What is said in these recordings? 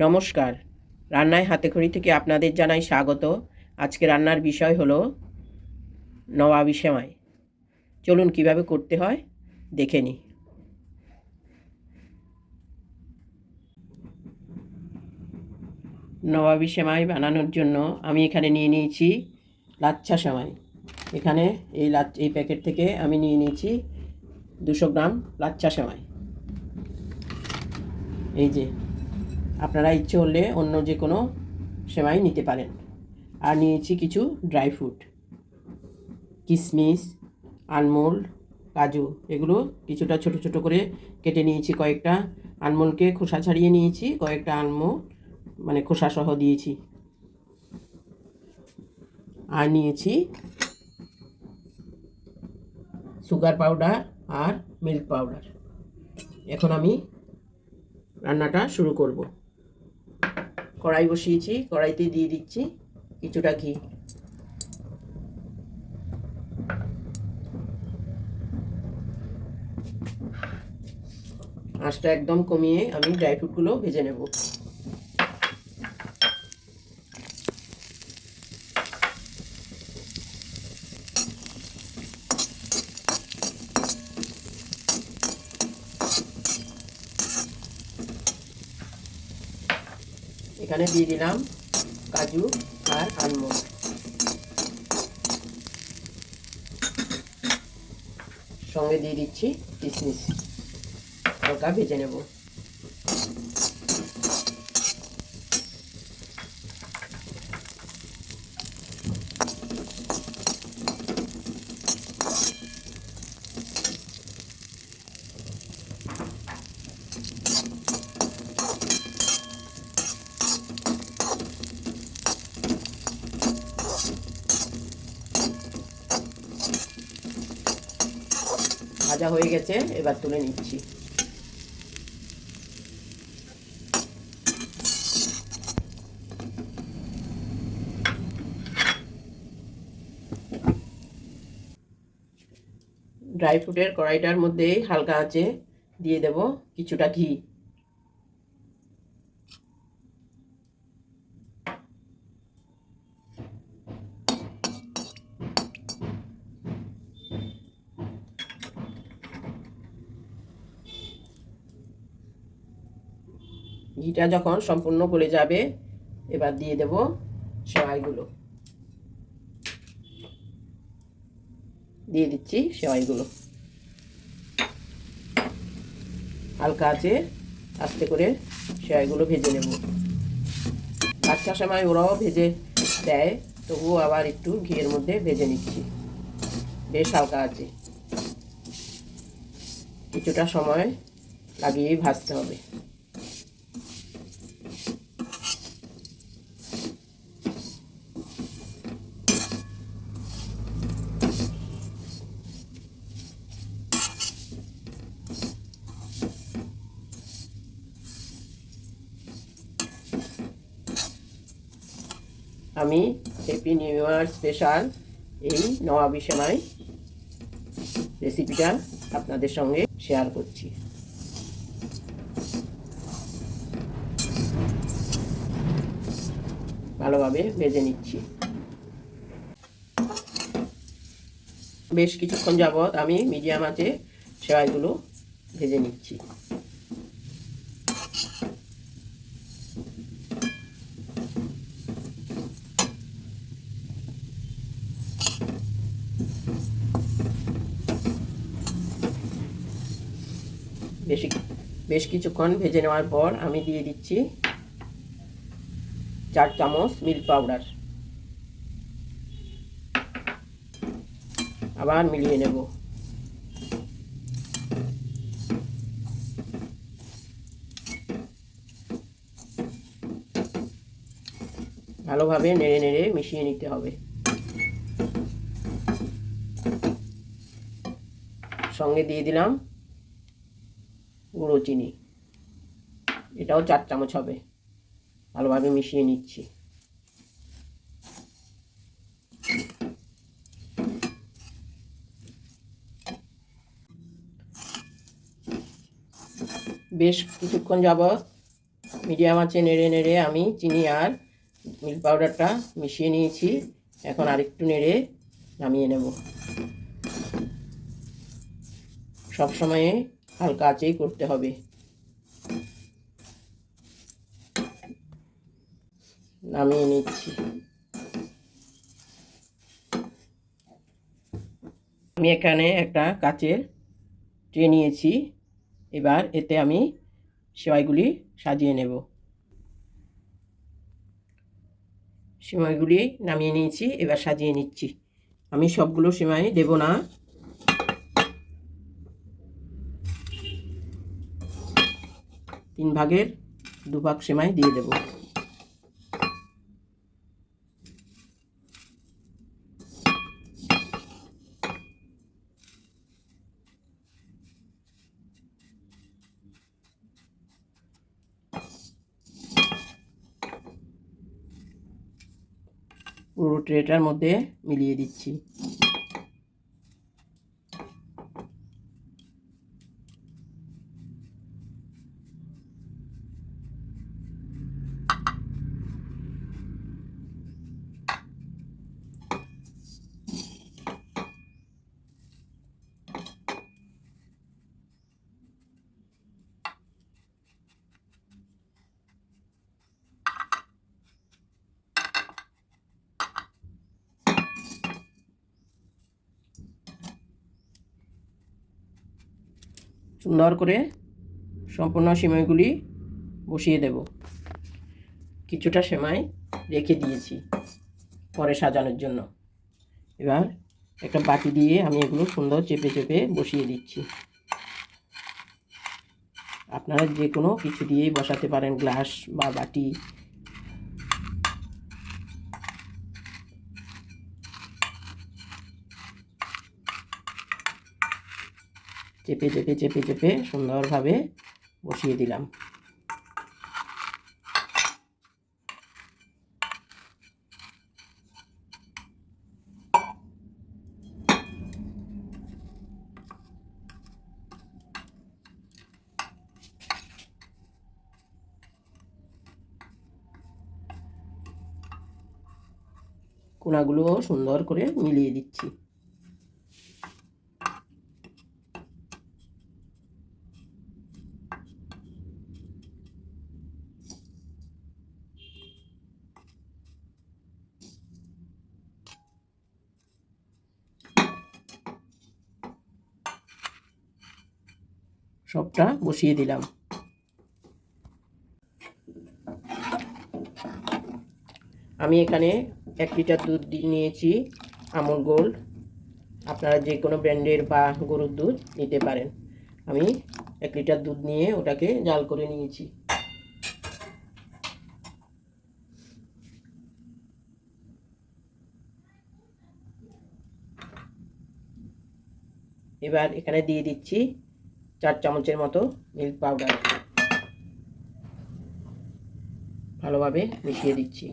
নমস্কার। রান্নায় হাতে খড়ি থেকে আপনাদের জানাই স্বাগত। আজকে রান্নার বিষয় হলো নবাবি সেমাই। চলুন কীভাবে করতে হয়, দেখে নিই। নবাবি সেমাই বানানোর জন্য আমি এখানে নিয়ে নিয়েছি লাচ্ছা সেমাই। এখানে এই লাচ, এই প্যাকেট থেকে আমি নিয়ে নিয়েছি দুশো গ্রাম লাচ্ছা সেমাই। এই যে আপনারা ইচ্ছে হলে অন্য যে কোনো সেমাই নিতে পারেন। আর নিয়েছি কিছু ড্রাই ফ্রুট। কিশমিশ আনমোল্ড কাজু, এগুলো কিছুটা ছোট ছোট করে কেটে নিয়েছি কয়েকটা। আনমোলকে খোসা ছাড়িয়ে নিয়েছি, কয়েকটা আনমোল মানে খোসা সহ দিয়েছি। আর নিয়েছি সুগার পাউডার আর মিল্ক পাউডার। এখন আমি রান্নাটা শুরু করব। কড়াই বসিয়েছি, কড়াইতে দিয়ে দিচ্ছি কিছুটা ঘি। আঁচটা একদম কমিয়ে আমি ড্রাই ফ্রুটগুলো ভেজে নেব। এখানে দিয়ে দিলাম কাজু আর আলমন্ড। সঙ্গে দিয়ে দিচ্ছি কিশমিশ হালকা ভেজে নেব। ভাজা হয়ে গেছে, এবার তুলে নিচ্ছি। ড্রাই ফ্রুটের কড়াইটার মধ্যেই হালকা আছে দিয়ে দেব কিছুটা ঘি। ঘিটা যখন সম্পূর্ণ গলে যাবে, এবার দিয়ে দেব সেওয়াইগুলো দিয়ে দিচ্ছি সেওয়াইগুলো হালকা আছে, আস্তে করে সেওয়াইগুলো ভেজে নেব। বাচ্চা সময় ওরাও ভেজে দেয়, তবুও আবার একটু ঘিয়ের মধ্যে ভেজে নিচ্ছি। বেশ হালকা আছে। কিছুটা সময় লাগিয়েই ভাজতে হবে। আমি হ্যাপি নিউ ইয়ার স্পেশাল এই নবাবি সেমাই রেসিপিটা আপনাদের সঙ্গে শেয়ার করছি। ভালোভাবে ভেজে নিচ্ছি। বেশ কিছুক্ষণ যাবৎ আমি মিডিয়াম আঁচে সেওয়াইগুলো ভেজে নিচ্ছি। বেশি, বেশ কিছুক্ষণ ভেজে নেওয়ার পর আমি দিয়ে দিচ্ছি চার চামচ মিল্ক পাউডার আবার মিলিয়ে নেব। ভালোভাবে নেড়ে নেড়ে মিশিয়ে নিতে হবে। সঙ্গে দিয়ে দিলাম গুঁড়ো চিনি। এটাও চার চামচ হবে। ভালোভাবে মিশিয়ে নিচ্ছি। বেশ কিছুক্ষণ যাবৎ মিডিয়াম আছে নেড়ে নেড়ে আমি চিনি আর মিল্ক পাউডারটা মিশিয়ে নিয়েছি। এখন আরেকটু নেড়ে নামিয়ে নেব। সব সময়ে হালকা আঁচেই করতে হবে। নামিয়ে নিচ্ছি। আমি এখানে একটা কাচের ট্রে নিয়েছি। এবার এতে আমি সেমাইগুলি সাজিয়ে নেব। সেমাইগুলি নামিয়ে নিয়েছি, এবার সাজিয়ে নিচ্ছি। আমি সবগুলো সেমাই দেব না। তিন ভাগের দু ভাগ সেমাই দিয়ে দেব। পুরো ট্রেটার মধ্যে মিলিয়ে দিচ্ছি। সুন্দর করে সম্পূর্ণ সেমাইগুলি বসিয়ে দেব। কিছুটা সেমাই রেখে দিয়েছি পরে সাজানোর জন্য। এবার একটা বাটি দিয়ে আমি এগুলো সুন্দর চেপে চেপে বসিয়ে দিচ্ছি। আপনারা যে কোনো কিছু দিয়েই বসাতে পারেন গ্লাস বা বাটি চেপে চেপে চেপে চেপে সুন্দরভাবে বসিয়ে দিলাম। কোনাগুলোও সুন্দর করে মিলিয়ে দিচ্ছি। সবটা বসিয়ে দিলাম। আমি এখানে এক লিটার দুধ নিয়েছি, আমুল গোল্ড আপনারা যে কোনো ব্র্যান্ডের বা গরুর দুধ নিতে পারেন। আমি এক লিটার দুধ নিয়ে ওটাকে জাল করে নিয়েছি। এবার এখানে দিয়ে দিচ্ছি চার চামচের মতো মিল্ক পাউডার ভালোভাবে মিশিয়ে দিচ্ছি।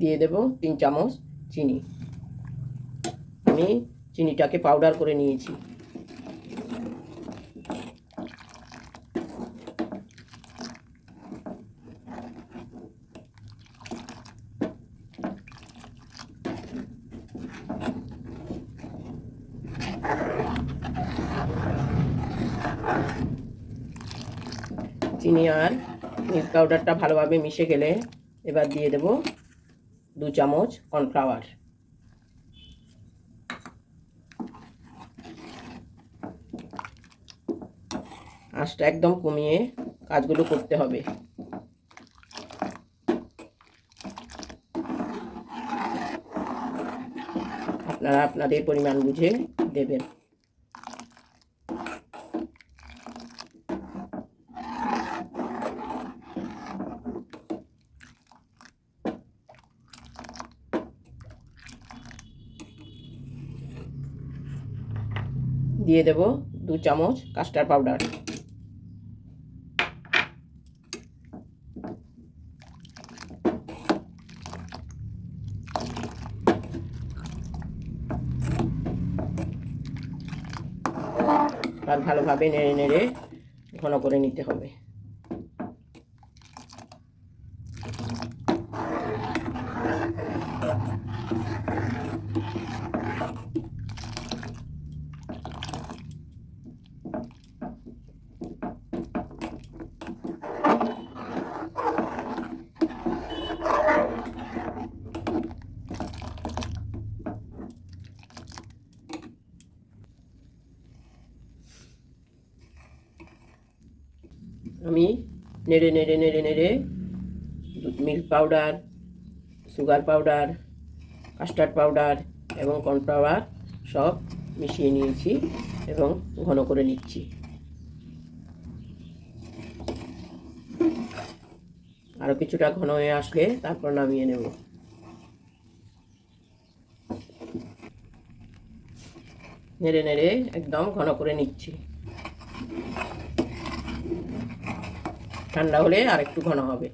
দিয়ে দেব তিন চামচ চিনি। আমি চিনিটাকে পাউডার করে নিয়েছি। চিনি আর মিল্ক পাউডারটা ভালোভাবে মিশে গেলে এবার দিয়ে দেব দু চামচ কর্নফ্লাওয়ার আঁচটা একদম কমিয়ে কাজগুলো করতে হবে। আপনারা আপনাদের পরিমাণ বুঝে দেবেন। দিয়ে দেব দু চামচ কাস্টার্ড পাউডার। ভালোভাবে নেড়ে নেড়ে ঘন করে নিতে হবে। আমি নেড়ে নেড়ে নেড়ে নেড়ে দুধ milk powder, sugar powder, custard powder এবং কর্নফ্লাওয়ার সব মিশিয়ে নিয়েছি এবং ঘন করে নিচ্ছি। আরও কিছুটা ঘন হয়ে আসলে তারপর নামিয়ে নেব। নেড়ে নেড়ে একদম ঘন করে নিচ্ছি। ঠান্ডা হলে আর একটু ঘন হবে।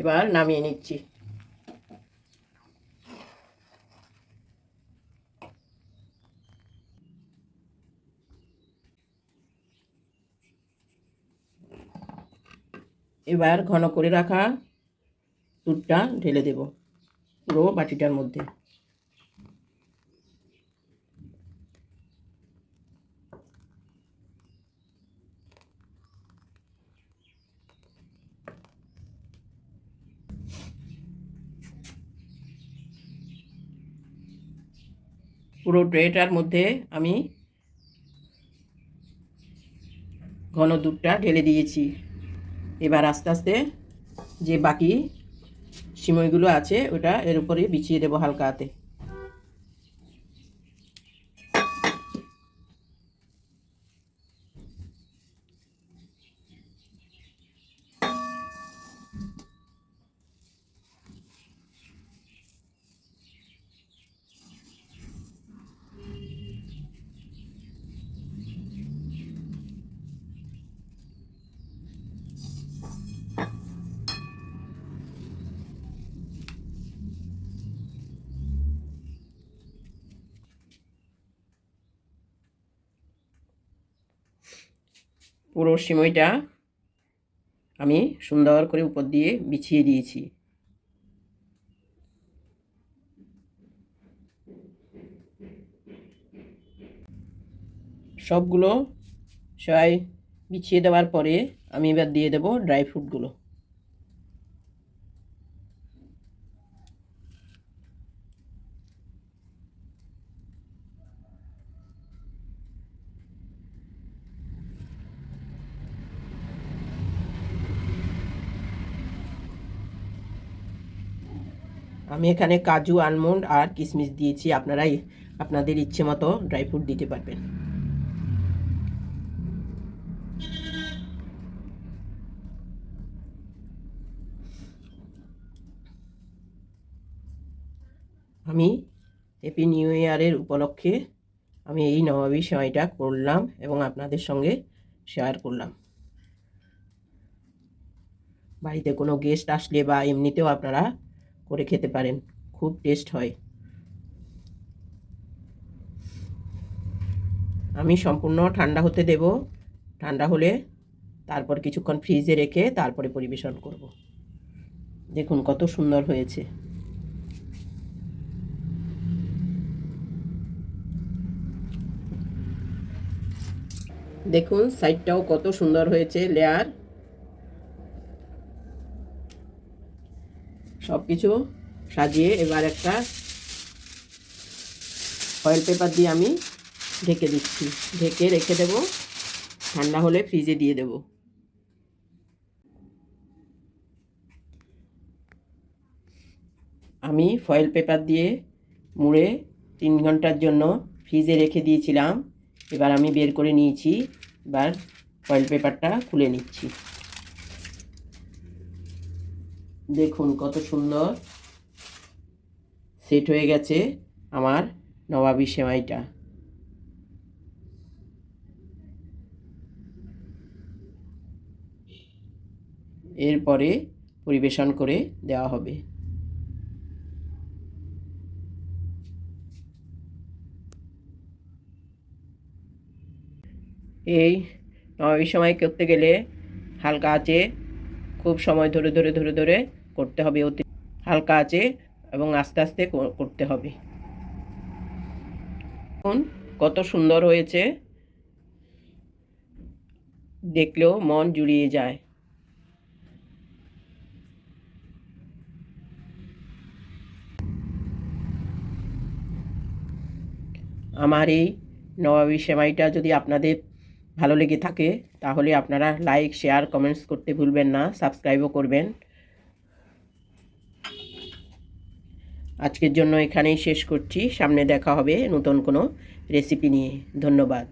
এবার নামিয়ে নিচ্ছি। এবার ঘন করে রাখা দুধটা ঢেলে দেব পুরো বাটিটার মধ্যে। পুরো ট্রেটার মধ্যে আমি ঘন দুধটা ঢেলে দিয়েছি। এবার আস্তে আস্তে যে বাকি সিমইগুলো আছে ওটা এর উপরে বিছিয়ে দেবো হালকা হাতে। পুরো সিমইটা আমি সুন্দর করে উপর দিয়ে বিছিয়ে দিয়েছি। সবগুলো সবাই বিছিয়ে দেওয়ার পরে আমি এবার দিয়ে দেবো ড্রাই ফ্রুটগুলো। আমি এখানে কাজু আলমন্ড আর কিশমিশ দিয়েছি। আপনারাই আপনাদের ইচ্ছে মতো ড্রাই ফ্রুট দিতে পারবেন। আমি হ্যাপি নিউ ইয়ারের উপলক্ষে আমি এই নবাবী সময়টা করলাম এবং আপনাদের সঙ্গে শেয়ার করলাম। বাড়িতে কোনো গেস্ট আসলে বা এমনিতেও আপনারা করে খেতে পারেন। খুব টেস্ট হয়। আমি সম্পূর্ণ ঠান্ডা হতে দেব। ঠান্ডা হলে তারপর কিছুক্ষণ ফ্রিজে রেখে তারপরে পরিবেশন করব। দেখুন কত সুন্দর হয়েছে। দেখুন সাইডটাও কত সুন্দর হয়েছে। লেয়ার সব কিছু সাজিয়ে এবার একটা ফয়েল পেপার দিয়ে আমি ঢেকে দিচ্ছি। ঢেকে রেখে দেব। ঠান্ডা হলে ফ্রিজে দিয়ে দেব। আমি ফয়েল পেপার দিয়ে মুড়ে তিন ঘণ্টার জন্য ফ্রিজে রেখে দিয়েছিলাম। এবার আমি বের করে নিয়েছি। এবার ফয়েল পেপারটা খুলে নিচ্ছি। দেখুন কত সুন্দর। সেট হয়ে গেছে আমার নবাবী সেমাইটা। এরপরে পরিবেশন করে দেওয়া হবে। এই নবাবী সময় করতে গেলে হালকা আছে। খুব সময় ধরে ধরে ধরে ধরে করতে হবে। অতি হালকা আছে এবং আস্তে আস্তে কর- করতে হবে। দেখুন, কত সুন্দর হয়েছে। দেখলেও মন জুড়িয়ে যায়। আমার এই নবাবী সেমাইটা যদি আপনাদের ভালো লেগে থাকে, তাহলে আপনারা লাইক শেয়ার কমেন্টস করতে ভুলবেন না সাবস্ক্রাইবও করবেন। আজকের জন্য এখানেই শেষ করছি, সামনে দেখা হবে নতুন কোনো রেসিপি নিয়ে। ধন্যবাদ।